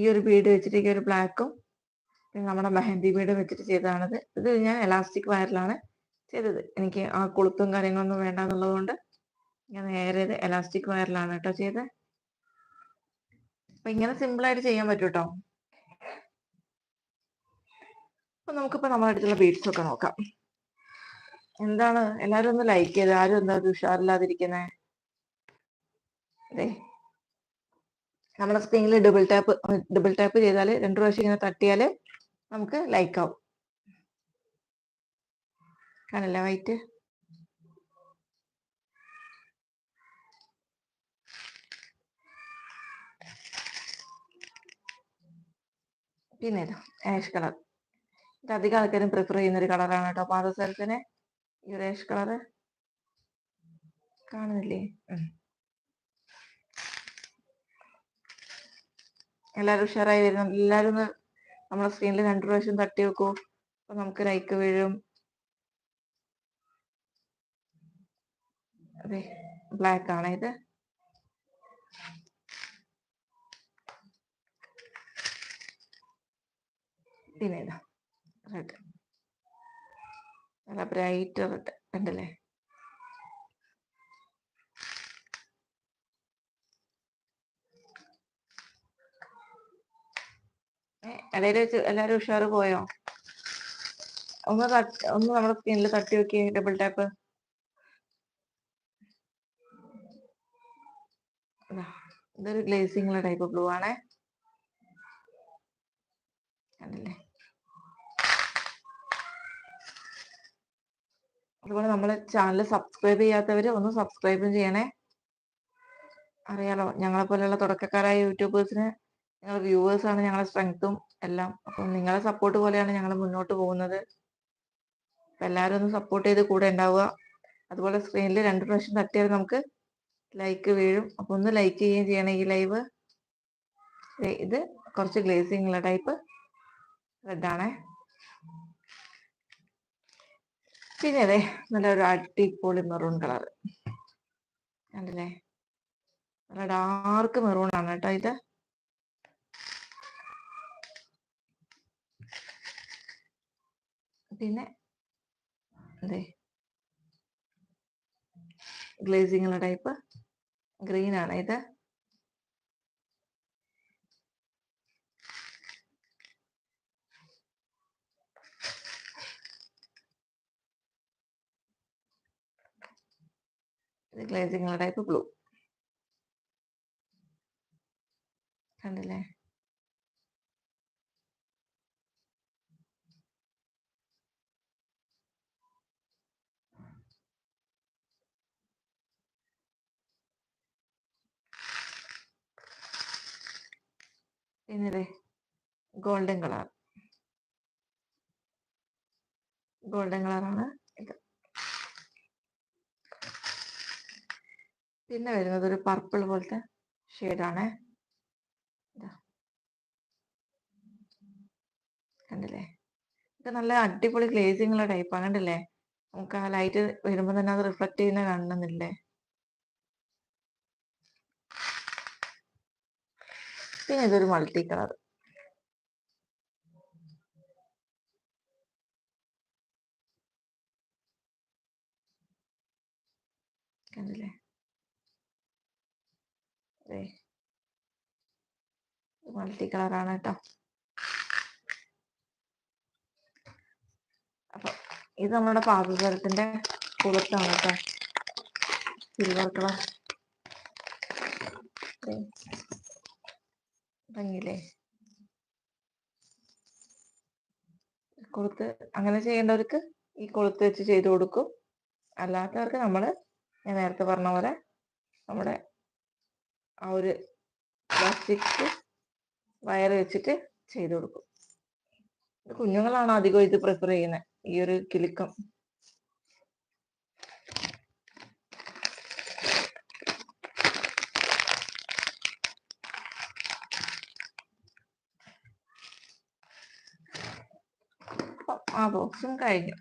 ഈ ഒരു ബീഡ് വെച്ചിട്ട് ഈ ഒരു ബ്ലാക്കും നമ്മുടെ മെഹന്തി ബീഡ് വെച്ചിട്ട് ചെയ്തതാണിത്. ഇത് ഞാൻ എലാസ്റ്റിക് വയറിലാണ് ചെയ്തത്. എനിക്ക് ആ കൊളുത്തും കാര്യങ്ങളൊന്നും വേണ്ട എന്നുള്ളതുകൊണ്ട് ഞാൻ നേരെ ഇത് എലാസ്റ്റിക് വയറിലാണ് കേട്ടോ ചെയ്തത് അപ്പൊ ഇങ്ങനെ സിമ്പിൾ ആയിട്ട് ചെയ്യാൻ പറ്റും കേട്ടോ അപ്പൊ നമുക്കിപ്പോ നമ്മുടെ അടുത്തുള്ള ബീഡ്സ് ഒക്കെ നോക്കാം. എന്താണ്? എല്ലാരും ഒന്ന് ലൈക്ക് ചെയ്ത്. ആരും എന്താ ഉഷാറില്ലാതിരിക്കുന്നേ? അതെ. നമ്മുടെ സ്ക്രീനിൽ ഡബിൾ ടാപ്പ് ഡബിൾ ടാപ്പ് ചെയ്താൽ രണ്ടു പ്രാവശ്യം ഇങ്ങനെ തട്ടിയാൽ നമുക്ക് ലൈക്ക് ആവും. കാണില്ല വൈറ്റ് പിന്നെ ആഷ് കളർ ഇത് അധികം ആൾക്കാരും പ്രിഫർ ചെയ്യുന്ന ഒരു കളറാണ് കേട്ടോ. പാദസരത്തിന് ഈ ഒരു ആഷ് കളറ് കാണുന്നില്ലേ? എല്ലാവരും ഉഷാറായി വരുന്നു. എല്ലാവരും ഒന്ന് നമ്മളെ സ്ക്രീനിൽ രണ്ടു പ്രാവശ്യം തട്ടി വെക്കൂ അപ്പൊ നമുക്ക് ലൈക്ക് വീഴും. അതെ ബ്ലാക്ക് ആണ് ഇത്. പിന്നെ റെഡ് നല്ല ബ്രൈറ്റ് റെഡ് ഉണ്ടല്ലേ ഇടയിൽ വെച്ച് എല്ലാരും ഉഷാറ് പോയോ? ഒന്ന് ഒന്ന് നമ്മുടെ സ്ക്രീനിൽ തട്ടി നോക്കി ഡബിൾ ടാപ്പ് ഇതൊരു ഗ്ലേസിംഗ് ടൈപ്പ് ബ്ലൂ ആണേ. കണ്ടില്ലേ? അതുപോലെ നമ്മളെ ചാനൽ സബ്സ്ക്രൈബ് ചെയ്യാത്തവർ ഒന്ന് സബ്സ്ക്രൈബും ചെയ്യണേ. അറിയാലോ ഞങ്ങളെ പോലെയുള്ള തുടക്കക്കാരായ യൂട്യൂബേഴ്സിന് ഞങ്ങൾ വ്യൂവേഴ്സ് ആണ് ഞങ്ങളെ സ്ട്രെങ്ത്തും എല്ലാം. അപ്പം നിങ്ങളെ സപ്പോർട്ട് പോലെയാണ് ഞങ്ങൾ മുന്നോട്ട് പോകുന്നത്. എല്ലാവരും ഒന്ന് സപ്പോർട്ട് ചെയ്ത് കൂടെ ഉണ്ടാവുക. അതുപോലെ സ്ക്രീനിൽ രണ്ട് പ്രാവശ്യം തട്ടിയാൽ നമുക്ക് ലൈക്ക് വീഴും. അപ്പൊ ഒന്ന് ലൈക്ക് ചെയ്യുകയും ചെയ്യണം ഈ ലൈവ് ഇത് കുറച്ച് ഗ്ലേസിംഗ് ഉള്ള ടൈപ്പ് റെഡ് ആണേ. പിന്നെ അതെ നല്ലൊരു അടിപൊളി മെറൂൺ കളർ കണ്ടില്ലേ? നല്ല ഡാർക്ക് മെറൂൺ ആണ് കേട്ടോ ഇത്. പിന്നെ അതെ. ഗ്ലേസിങ്ങുള്ള ടൈപ്പ്. ഗ്രീൻ ആണ്. ഇത് ഇത് ഗ്ലേസിംഗ് ടൈപ്പ് ബ്ലൂ. കണ്ടില്ലേ? പിന്നെ ഗോൾഡൻ കളർ. ഗോൾഡൻ കളറാണ് ഇത്. പിന്നെ വരുന്നത് ഒരു പർപ്പിൾ പോലത്തെ ഷെയ്ഡാണ്. കണ്ടില്ലേ? ഇത് നല്ല അടിപൊളി ഗ്ലേസിംഗ് ഉള്ള ടൈപ്പാണ് കണ്ടില്ലേ? നമുക്ക് ആ ലൈറ്റ് വരുമ്പോൾ തന്നെ അത് റിഫ്ലക്ട് ചെയ്യുന്ന കാണുന്നില്ലേ? പിന്നെ ഇതൊരു മൾട്ടി കളർ കണ്ടില്ലേ? മൾട്ടി കളറാണ് കേട്ടോ. അപ്പൊ ഇത് നമ്മുടെ പാകകരത്തിന്റെ കുളത്താണ് കേട്ടോ. സിൽവർ കളർ ഭംഗിയില്ലേ? കൊളുത്ത് അങ്ങനെ ചെയ്യേണ്ടവർക്ക് ഈ കൊളുത്ത് വെച്ച് ചെയ്തു കൊടുക്കും. അല്ലാത്തവർക്ക് നമ്മൾ ഞാൻ നേരത്തെ പറഞ്ഞ പോലെ നമ്മുടെ ആ ഒരു പ്ലാസ്റ്റിക് വയർ വെച്ചിട്ട് ചെയ്തു കൊടുക്കും. കുഞ്ഞുങ്ങളാണ് അധികം ഇത് പ്രിഫർ ചെയ്യുന്നത് ഈ ഒരു കിലുക്കം. അപ്പം ആ ബോക്സും കഴിഞ്ഞു